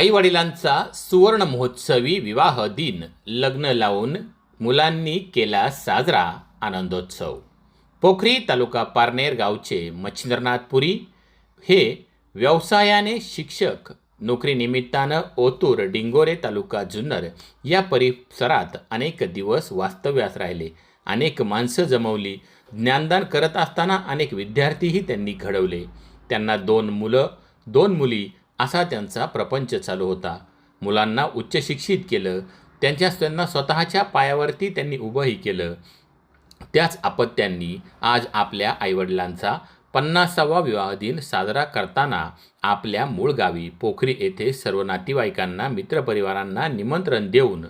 आई वडिलांचा सुवर्ण महोत्सवी विवाह दिन लग्न लावून मुलांनी केला साजरा आनंदोत्सव. पोखरी तालुका पारनेर गावचे मच्छिंद्रनाथ पुरी हे व्यवसायाने शिक्षक नोकरीनिमित्तानं ओतूर डिंगोरे तालुका जुन्नर या परिसरात अनेक दिवस वास्तव्यास राहिले. अनेक माणसं जमवली. ज्ञानदान करत असताना अनेक विद्यार्थीही त्यांनी घडवले. त्यांना दोन मुलं दोन मुली असा त्यांचा प्रपंच चालू होता. मुलांना उच्च शिक्षित केलं. त्यांच्या त्यांना स्वतःच्या पायावरती त्यांनी उभंही केलं. त्याच अपत्यांनी आज आपल्या आईवडिलांचा पन्नासावा विवाह दिन साजरा करताना आपल्या मूळ गावी पोखरी येथे सर्व नातेवाईकांना मित्रपरिवारांना निमंत्रण देऊन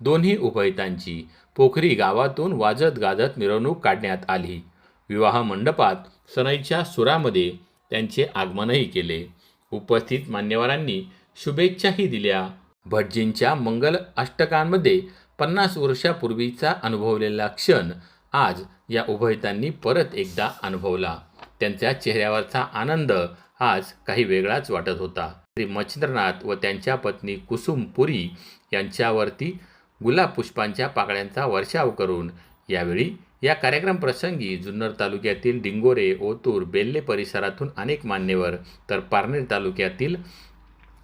दोन्ही उभयतांची पोखरी गावातून वाजत गाजत मिरवणूक काढण्यात आली. विवाह मंडपात सनईच्या सुरामध्ये त्यांचे आगमनही केले. उपस्थित मान्यवरांनी शुभेच्छाही दिल्या. भटजींच्या मंगल अष्टकांमध्ये पन्नास वर्षापूर्वीचा अनुभवलेला क्षण आज या उभयतांनी परत एकदा अनुभवला. त्यांच्या चेहऱ्यावरचा आनंद आज काही वेगळाच वाटत होता. श्री मच्छिंद्रनाथ व त्यांच्या पत्नी कुसुम पुरी यांच्यावरती गुलाब पुष्पांच्या पाकळ्यांचा वर्षाव करून यावेळी या कार्यक्रम प्रसंगी जुन्नर तालुक्यातील डिंगोरे ओतूर बेल्ले परिसरातून अनेक मान्यवर तर पारनेर तालुक्यातील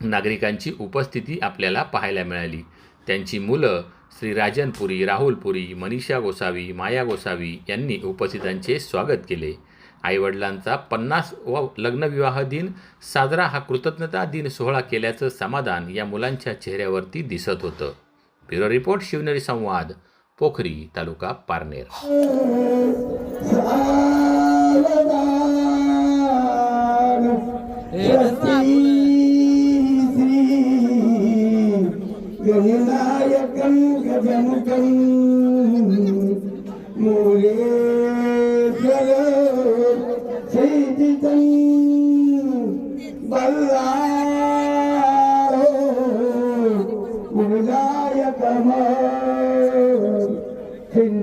नागरिकांची उपस्थिती आपल्याला पाहायला मिळाली. त्यांची मुलं श्री राजनपुरी राहुलपुरी मनीषा गोसावी माया गोसावी यांनी उपस्थितांचे स्वागत केले. आईवडिलांचा पन्नास व लग्नविवाह दिन साजरा हा कृतज्ञता दिन सोहळा केल्याचं समाधान या मुलांच्या चेहऱ्यावरती दिसत होतं. ब्युरो रिपोर्ट शिवनेरी संवाद. पोखरी तालुका पारनेर गणनायकं गजमुखं मूलेश्वर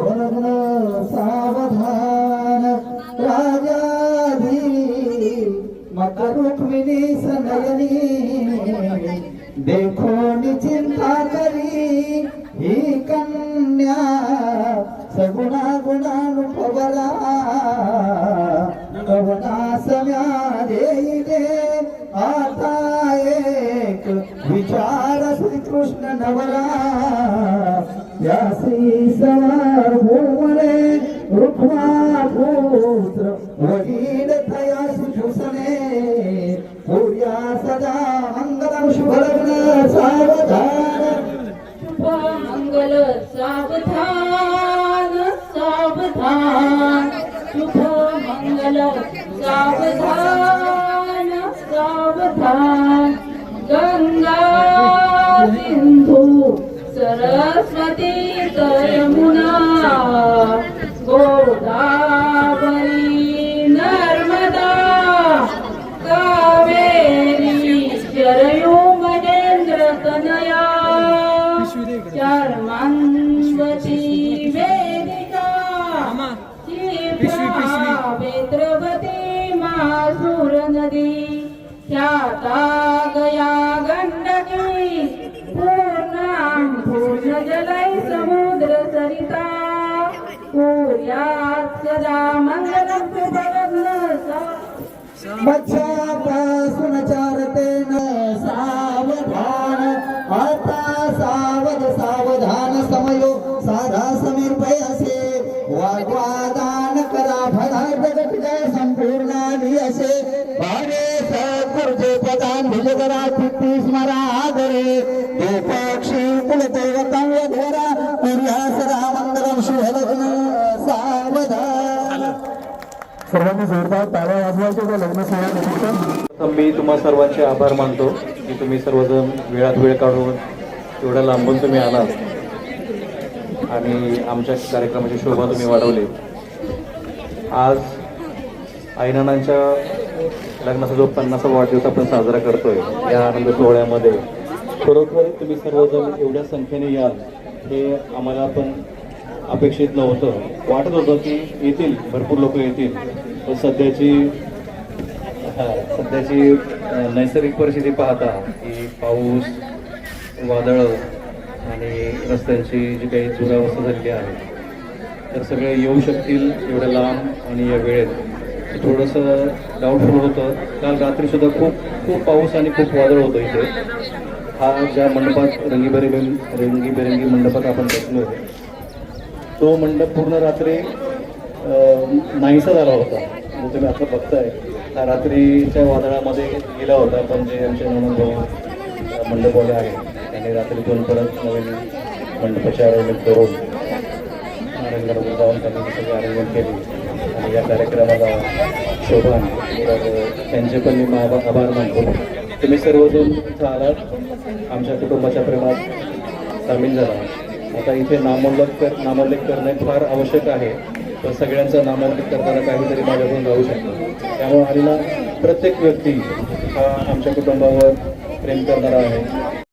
शुभलग्न सावधान राजाधी मकरुक्मिणी सनयनी देखो चिंता करी ही कन्या सगुणा गुणानुभवरा कवना सम्या देईले आता एक विचार श्री कृष्ण नवरा। या श्री सवार भूमरे रुक्मा पुत्र वडील थया सुषुसने सूर्या सदा मंगलम शुभलग्न सावधान। 아멘. समुद्र सरिता कुर्यात् सदा मङ्गलं सुभवग्न सावधान आता सावध सावधान समयो साधा समीर पयासे वाग्वादान करा भदा जगत जय संपूर्ण असे भावे सकुर्जे पदान भुजगरा तिथी स्मरा आदरे ते पक्षी कुलदेव सर्वांनी जोरदार वाजवायच्या त्या मी तुम्हा सर्वांचे आभार मानतो की तुम्ही सर्वजण वेळात वेळ काढून एवढ्या लांबून तुम्ही आलात. आणि आमच्या कार्यक्रमाची शोभा तुम्ही वाढवली. आज आईनानांच्या लग्नाचा जो पन्नासा वाढदिवस आपण साजरा करतोय या आनंद सोहळ्यामध्ये खरोखर तुम्ही सर्वजण एवढ्या संख्येने याल हे आम्हाला पण अपेक्षित नव्हतं. वाटत होतं की येतील भरपूर लोक येतील. सध्याची हा, सध्याची नैसर्गिक परिस्थिती पाहता की पाऊस वादळं आणि रस्त्यांची जी काही दुरावस्था झालेली आहे तर सगळे येऊ शकतील एवढ्या लांब आणि या वेळेत. थोडंसं डाऊटफुल होतं. काल रात्रीसुद्धा खूप खूप पाऊस आणि खूप वादळ होतं इथे. हा ज्या मंडपात रंगीबेरंगी रंगीबेरंगी मंडपात आपण बसलो तो मंडप पूर्ण रात्री नाहीसा झाला होता. म्हणजे तुम्ही आता बघताय. हा रात्रीच्या वादळामध्ये गेला होता पण जे आमचे म्हणून भाऊ मंडपवाले आहे त्यांनी रात्रीतून परत नवीन मंडपाचे अरेंजमेंट करून रंगामध्ये जाऊन त्यांनी सगळी अरेंजमेंट केली. आणि या कार्यक्रमाला शोभा तर त्यांचे पण मी आभार आभार मानतो. तुम्ही सर्वजण इथं आलात. आमच्या कुटुंबाच्या प्रेमात सामील झाला. आता इथे नामोल्लेख कर नामोल्लेख करणे फार आवश्यक आहे. तर सगळ्यांचं नामांकित करताना काहीतरी माझ्याकडून राहू शकतो. त्यामुळे आलेला प्रत्येक व्यक्ती हा आमच्या कुटुंबावर प्रेम करणारा आहे.